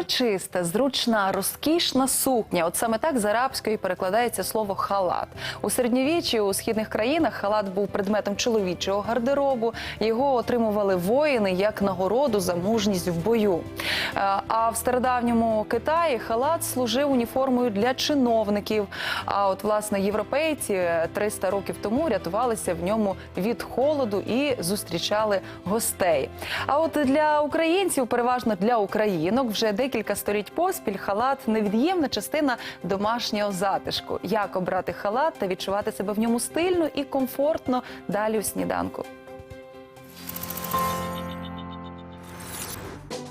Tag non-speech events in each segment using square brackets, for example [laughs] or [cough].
Урочиста, зручна, розкішна сукня. От саме так з арабської перекладається слово халат. У середньовіччі у східних країнах халат був предметом чоловічого гардеробу. Його отримували воїни як нагороду за мужність в бою. Е, А в стародавньому Китаї халат служив уніформою для чиновників. А от власне європейці 300 років тому рятувалися в ньому від холоду і зустрічали гостей. А от для українців, переважно для українок, вже декілька століть поспіль халат невід'ємна частина домашнього затишку. Як обрати халат та відчувати себе в ньому стильно і комфортно далі у сніданку.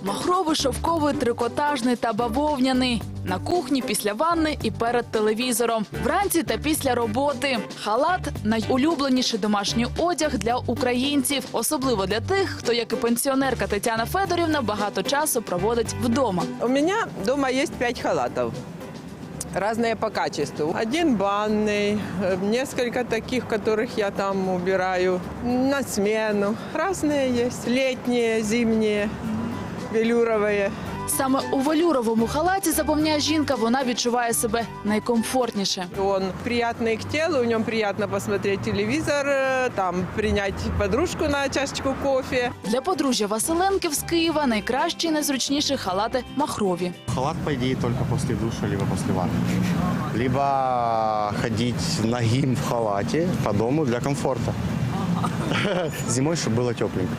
Махровий, шовковий, трикотажний та бавовняний. На кухні після ванни і перед телевізором. Вранці та після роботи. Халат найулюбленіший домашній одяг для українців, особливо для тих, хто, як і пенсіонерка Тетяна Федорівна, багато часу проводить вдома. У меня дома есть пять халатов. Разные по качеству. Один банный, э, несколько таких, которых я там убираю на смену. Разные есть. Летние, зимние, велюровые. Саме у велюровому халаті, запевняє жінка, вона відчуває себе найкомфортніше. Он приятный к телу, в нем приятно посмотреть телевизор, э, там принять подружку на чашечку кофе. Для подружжя Василенків з Києва найкращі і найзручніші халати махрові. Халат, по идее, только после душа, либо после ванны. Либо ходить нагим в халате по дому для комфорта. [laughs] Зимой, чтобы было тепленько.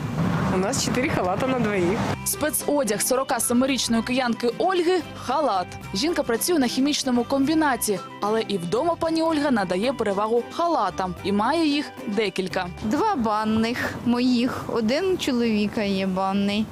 У нас четыре халата на двоих. Спецодяг 47-річної киянки Ольги халат. Жінка працює на хімічному комбінаті, але і вдома пані Ольга надає перевагу халатам і має їх декілька. Два банних моїх, один чоловіка є банний.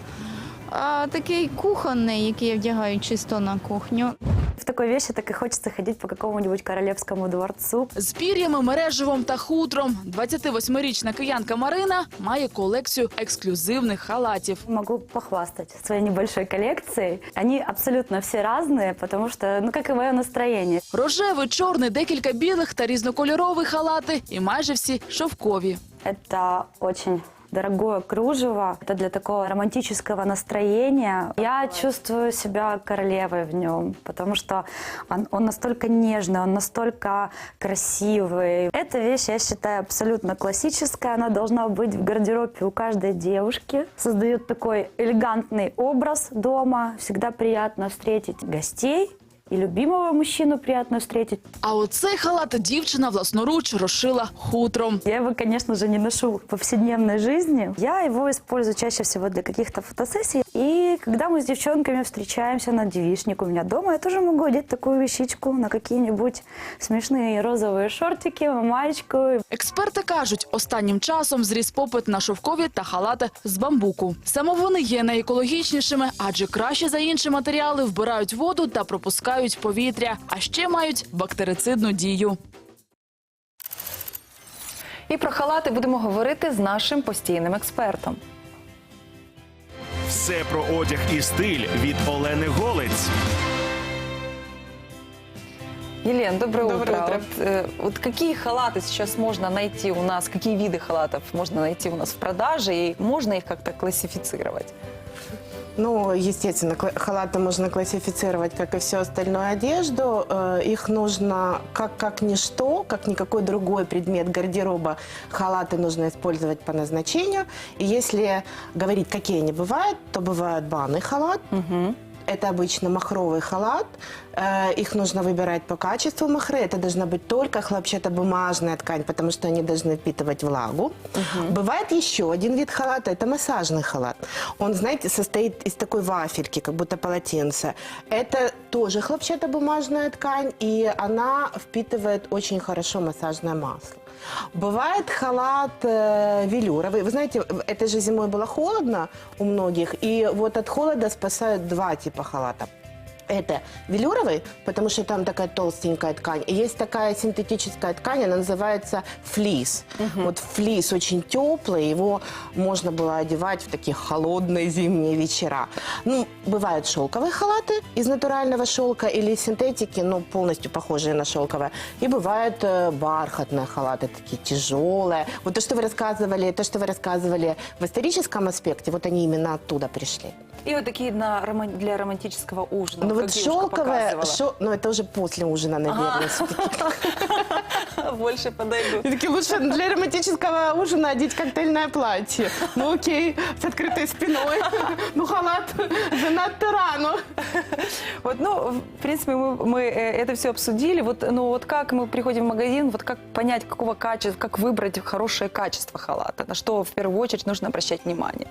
А такий кухонний, який я вдягаю чисто на кухню. В такой вещи так и хочется ходить по какому-нибудь королевскому дворцу. З пір'ями, мереживом та хутром 28-річна киянка Марина має колекцію ексклюзивних халатів. Могу похвастать своей небольшой коллекцией. Они абсолютно все разные, потому что, ну, как и мое настроение. Рожевий, чорний, декілька білих та різнокольорові халати, і майже всі шовкові. Это очень дорогое кружево. Это для такого романтического настроения. Я чувствую себя королевой в нем, потому что он, он настолько нежный, он настолько красивый. Эта вещь, я считаю, абсолютно классическая. Она должна быть в гардеробе у каждой девушки. Создает такой элегантный образ дома. Всегда приятно встретить гостей. И любимого мужчину приятно встретить. А оцей халат дівчина власноруч розшила хутром. Я его, конечно же, не ношу в повседневной жизни. Я его использую чаще всего для каких-то фотосессий. И когда мы с девчонками встречаемся на девичник у меня дома, я тоже могу одеть такую вещичку на какие-нибудь смешные розовые шортики, маечку. Експерти кажуть, останнім часом зріс попит на шовкові та халати з бамбуку. Саме вони є найекологічнішими, адже краще за інші матеріали вбирають воду та пропускають повітря, а ще мають бактерицидну дію. І про халати будемо говорити з нашим постійним експертом. Все про одяг і стиль від Олени Голець. Елен, доброе, Доброе утро. утро. Вот, э, вот какие халаты сейчас можно найти у нас, какие виды халатов можно найти у нас в продаже, и можно их как-то классифицировать? Ну, естественно, халаты можно классифицировать, как и всю остальную одежду. Э, Их нужно, как, как ничто, как никакой другой предмет гардероба, халаты нужно использовать по назначению. И если говорить, какие они бывают, то бывает банный халат. Это обычно махровый халат. Э, Их нужно выбирать по качеству махры. Это должна быть только хлопчатобумажная ткань, потому что они должны впитывать влагу. Бывает еще один вид халата. Это массажный халат. Он, знаете, состоит из такой вафельки, как будто полотенце. Это тоже хлопчатобумажная ткань, и она впитывает очень хорошо массажное масло. Бывает халат э, велюровый. Вы знаете, этой же зимой было холодно у многих, и вот от холода спасают два типа халата. Это велюровый, потому что там такая толстенькая ткань. И есть такая синтетическая ткань, она называется флис. Вот флис очень теплый, его можно было одевать в такие холодные зимние вечера. Ну, бывают шелковые халаты из натурального шелка или синтетики, ну, полностью похожие на шелковые. И бывают э, бархатные халаты, такие тяжелые. Вот то, что вы рассказывали, то, что вы рассказывали в историческом аспекте, вот они именно оттуда пришли. И вот такие на для романтического ужина. Ну вот шелковое, шел- ну это уже после ужина, наверное, всё-таки. [laughs] Больше подойду. И такие, лучше для романтического ужина одеть коктейльное платье. Ну окей, с открытой спиной. [laughs] Ну халат занадто рано. [laughs] Вот, ну, в принципе, мы, мы, э, это все обсудили. Вот, ну, вот как мы приходим в магазин, вот как понять, какого качества, как выбрать хорошее качество халата, на что в первую очередь нужно обращать внимание.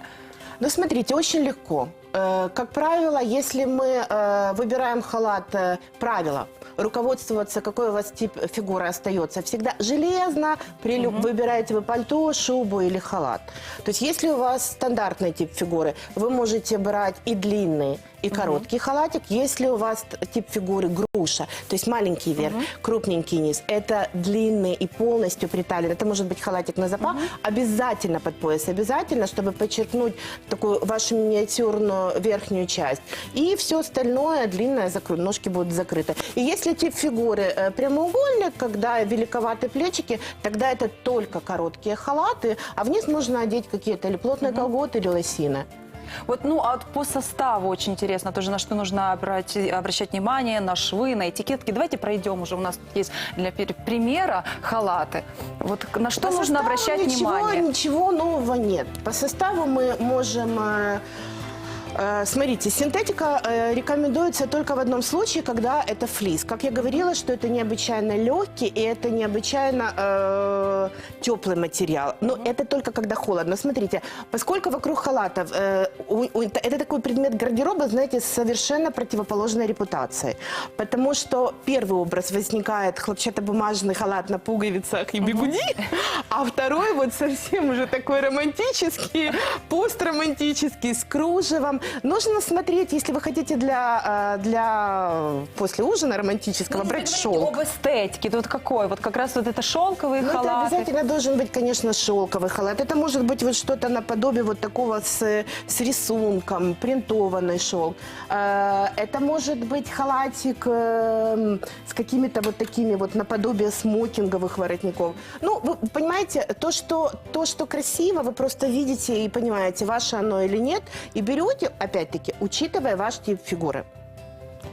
Ну, смотрите, очень легко. Э, Как правило, если мы э, выбираем халат, э, правило, руководствоваться, какой у вас тип фигуры остается. Всегда железно, при лю- выбираете вы пальто, шубу или халат. То есть если у вас стандартный тип фигуры, вы можете брать и длинный, и короткий халатик. Если у вас тип фигуры груша, то есть маленький верх, крупненький низ, это длинный и полностью притален. Это может быть халатик на запах, обязательно под пояс, обязательно, чтобы подчеркнуть такую вашу миниатюрную верхнюю часть. И все остальное длинное, закры- ножки будут закрыты. И если тип фигуры э, прямоугольник, когда великоваты плечики, тогда это только короткие халаты, а вниз можно одеть какие-то или плотные колготы, или лосины. Вот, ну, а по составу очень интересно тоже, на что нужно обрати- обращать внимание, на швы, на этикетки. Давайте пройдем уже, у нас тут есть для примера халаты. Вот на что По нужно обращать ничего, внимание? Ничего нового нет. По составу мы можем... э, Смотрите, синтетика э, рекомендуется только в одном случае, когда это флис. Как я говорила, что это необычайно легкий и это необычайно э, теплый материал. Но это только когда холодно. Смотрите, поскольку вокруг халатов э, у- у- это такой предмет гардероба, знаете, с совершенно противоположной репутацией. Потому что первый образ возникает хлопчатобумажный халат на пуговицах и бегуди, а второй вот совсем уже такой романтический, [laughs] постромантический, с кружевом. Нужно смотреть, если вы хотите для, э, для после ужина романтического Ну, брать шелк. об эстетике. Тут какой? Вот как раз вот это шелковые Ну, это халаты. обязательно должен быть, конечно, шелковый халат. Это может быть вот что-то наподобие вот такого с, с рисунком, принтованный шелк. Э, Это может быть халатик э, с какими-то вот такими вот наподобие смокинговых воротников. Ну, вы понимаете, то что, то, что красиво, вы просто видите и понимаете, ваше оно или нет, и берете, опять-таки, учитывая ваш тип фигуры.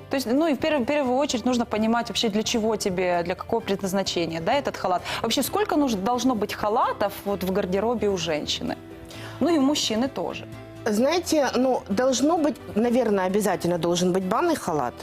То есть, ну и в первую, в первую очередь нужно понимать вообще, для чего тебе, для какого предназначения, да, этот халат. Вообще, сколько нужно, должно быть халатов вот в гардеробе у женщины? Ну и у мужчины тоже. Знаете, ну, должно быть, наверное, обязательно должен быть банный халат.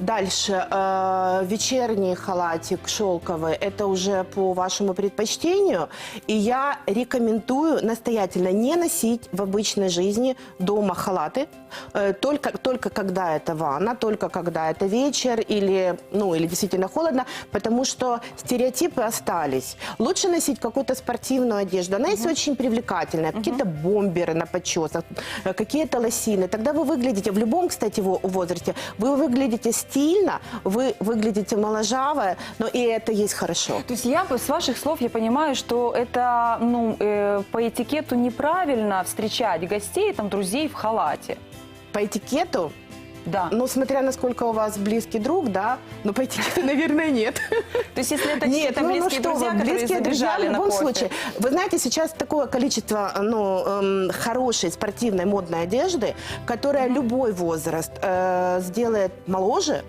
Дальше э, вечерний халатик шелковый, это уже по вашему предпочтению. И я рекомендую настоятельно не носить в обычной жизни дома халаты, э, только, только когда это ванна, только когда это вечер или, ну, или действительно холодно, потому что стереотипы остались. Лучше носить какую-то спортивную одежду. Она есть очень привлекательная. Какие-то бомберы на подчесах, какие-то лосины. Тогда вы выглядите, в любом, кстати, во- возрасте, вы выглядите стильно, вы выглядите моложаво, но и это есть хорошо. То есть я с ваших слов я понимаю, что это ну, э, по этикету неправильно встречать гостей, там, друзей в халате. По этикету, Да. ну, смотря насколько у вас близкий друг, да, но по этикету, [laughs] наверное, нет. То есть если это Нет, ну, ну близкие что друзья, вы, близкие друзья в любом кофе. случае. Вы знаете, сейчас такое количество ну, эм, хорошей спортивной модной одежды, которая любой возраст э, сделает моложе.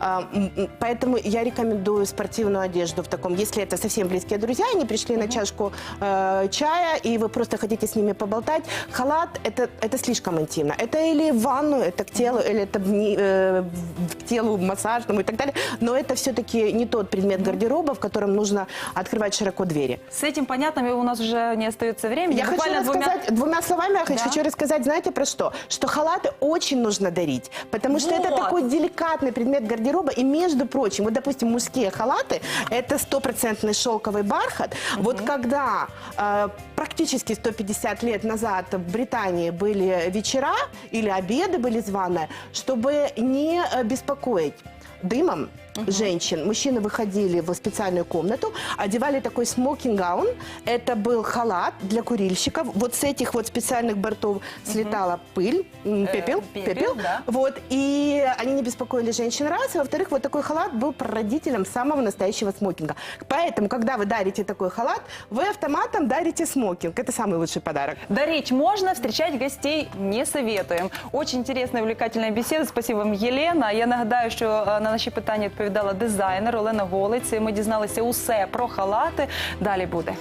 М, м, поэтому я рекомендую спортивную одежду в таком, если это совсем близкие друзья, они пришли на чашку э, чая, и вы просто хотите с ними поболтать. Халат это, это слишком интимно. Это или в ванну, это к телу, или это в ни- э, к телу массажному и так далее. Но это все-таки не тот предмет гардероба, в котором нужно открывать широко двери. С этим понятно, и у нас уже не остается времени. Я хочу Буквально двумя- рассказать двумя словами, я Да. хочу рассказать, знаете, про что? Что халаты очень нужно дарить, потому что это Вот. такой деликатный предмет гардероба. И, между прочим, вот, допустим, мужские халаты, это стопроцентный шелковый бархат. Вот когда э, практически 150 лет назад в Британии были вечера или обеды были званые, чтобы не э, беспокоить дымом женщин. Мужчины выходили в специальную комнату, одевали такой смокинг-гаун. Это был халат для курильщиков. Вот с этих вот специальных бортов слетала пыль, м, Э, пепел, пепел, да. Вот, и они не беспокоили женщин раз, и во-вторых, вот такой халат был прародителем самого настоящего смокинга. Поэтому, когда вы дарите такой халат, вы автоматом дарите смокинг. Это самый лучший подарок. Дарить можно, встречать гостей не советуем. Очень интересная, увлекательная беседа. Спасибо вам, Єлена. Я нагадаю, що е, на наші питання відповідала дизайнер Олена Голець. Ми дізналися усе про халати. Далі буде.